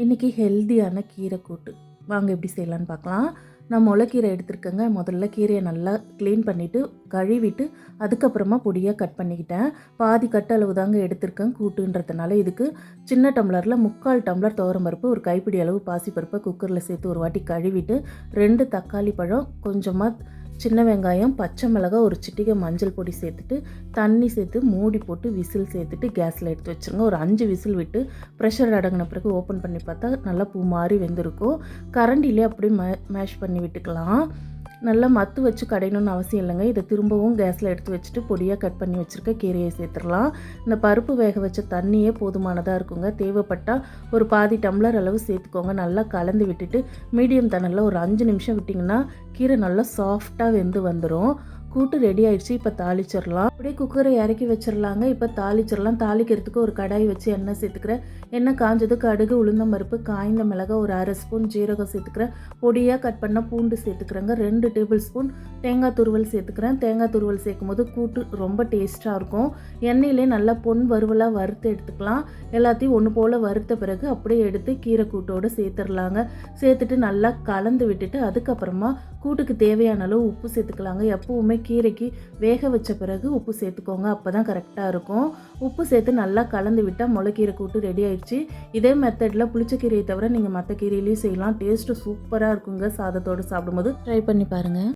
இன்றைக்கி ஹெல்தியான கீரை கூட்டு. வாங்க எப்படி செய்யலான்னு பார்க்கலாம். நான் முளைக்கீரை எடுத்திருக்கேங்க. முதல்ல கீரையை நல்லா க்ளீன் பண்ணிவிட்டு கழுவிட்டு அதுக்கப்புறமா பொடியாக கட் பண்ணிக்கிட்டேன். பாதி கட்டு அளவு தாங்க எடுத்திருக்கேன் கூட்டுன்றதுனால இதுக்கு. சின்ன டம்ளரில் முக்கால் டம்ளர் துவரம் பருப்பு ஒரு கைப்பிடி அளவு பாசிப்பருப்பை குக்கரில் சேர்த்து ஒரு வாட்டி கழுவிட்டு ரெண்டு தக்காளி பழம் கொஞ்சமாக சின்ன வெங்காயம் பச்சை மிளகாய் ஒரு சிட்டிகை மஞ்சள் பொடி சேர்த்துட்டு தண்ணி சேர்த்து மூடி போட்டு விசில் சேர்த்துட்டு கேஸில் எடுத்து வச்சுருங்க. ஒரு அஞ்சு விசில் விட்டு ப்ரெஷர் அடங்கின பிறகு ஓப்பன் பண்ணி பார்த்தா நல்லா பூ மாதிரி வெந்திருக்கும். கரண்டிலே அப்படியே மே மேஷ் பண்ணி விட்டுக்கலாம். நல்லா மத்து வச்சு கடையணும்னு அவசியம் இல்லைங்க. இதை திரும்பவும் கேஸில் எடுத்து வச்சுட்டு பொடியாக கட் பண்ணி வச்சுருக்க கீரையை சேர்த்துடலாம். இந்த பருப்பு வேக வச்ச தண்ணியே போதுமானதாக இருக்குங்க. தேவைப்பட்டால் ஒரு பாதி டம்ளர் அளவு சேர்த்துக்கோங்க. நல்லா கலந்து விட்டுட்டு மீடியம் தண்ணில் ஒரு அஞ்சு நிமிஷம் விட்டிங்கன்னா கீரை நல்லா சாஃப்டாக வெந்து வந்துடும் கூட்டு ரெடி ஆயிடுச்சு. இப்போ தாளிச்சிடலாம். அப்படியே குக்கரை இறக்கி வச்சிடலாங்க. இப்போ தாளிச்சிடலாம். தாளிக்கிறதுக்கு ஒரு கடாய் வச்சு எண்ணெய் சேர்த்துக்கிறேன். எண்ணெய் காஞ்சது கடுகு உளுந்தம் பருப்பு காய்ந்த மிளகாய் ஒரு அரை ஸ்பூன் ஜீரகம் சேர்த்துக்கிறேன். பொடியாக கட் பண்ண பூண்டு சேர்த்துக்கிறேங்க. ரெண்டு டேபிள் ஸ்பூன் தேங்காய் துருவல் சேர்த்துக்கிறேன். தேங்காய் துருவல் சேர்க்கும் போது கூட்டு ரொம்ப டேஸ்ட்டாக இருக்கும். எண்ணெயிலே நல்லா பொன் வறுவலாக வறுத்து எடுத்துக்கலாம். எல்லாத்தையும் ஒன்று போல் வறுத்த பிறகு அப்படியே எடுத்து கீரை கூட்டோடு சேர்த்துடலாங்க. சேர்த்துட்டு நல்லா கலந்து விட்டுட்டு அதுக்கப்புறமா கூட்டுக்கு தேவையான அளவு உப்பு சேர்த்துக்கலாங்க. எப்போவுமே கீரைக்கு வேக வச்ச பிறகு உப்பு சேர்த்துக்கோங்க. அப்போ தான் கரெக்டாக இருக்கும். உப்பு சேர்த்து நல்லா கலந்து விட்டால் முளைக்கீரை கூட்டு ரெடி ஆயிடுச்சு. இதே மெத்தடில் புளிச்சக்கீரையை தவிர நீங்கள் மற்ற கீரையிலையும் செய்யலாம். டேஸ்ட்டு சூப்பராக இருக்குங்க. சாதத்தோடு சாப்பிடும்போது. ட்ரை பண்ணி பாருங்கள்